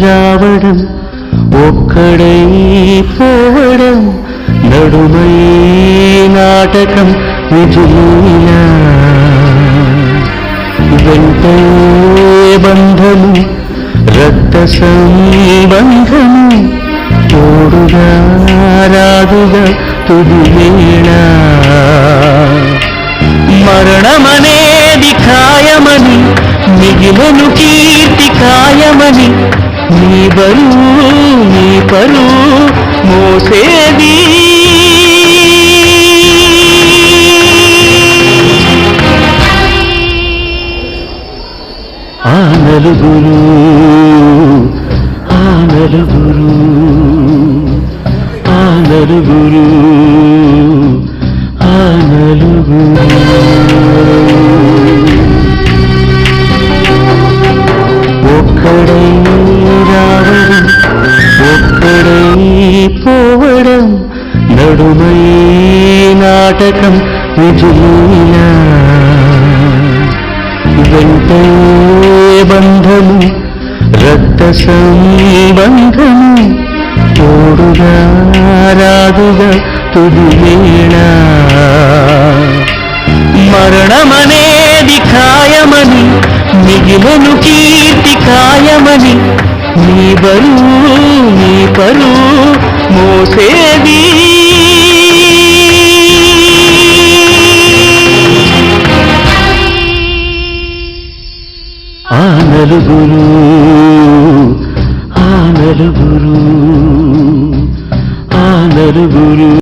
ராவணன் ஒக்கடை போவடம் நடுமை நாடகம் விஜயில வெண்பே பந்தமும் ரத்த சம்பந்தமும் ഓടുകാരാടുക തുതിവേണ മരണമനേതി കായമനി മികിലു കീർത്തി കായമനി నీ బరువు నీ పరువు మోసేది. ఆ నలుగురు ఆ నలుగురు ఆ నలుగురు. ఒక్కడై రావడం ఒక్కడై పోవడం నడుమై నాటకం విజులీలా వెంటే బంధము రక్త సంబంధము తోడుగా రాదుగా తుది వేళ మరణమనేది ఖాయమని మిగిలను కీర్తి భారమని నీ బరువు నీ పరు మోసేది ఆ నలుగురు ఆ నలుగురు ఆ నలుగురు.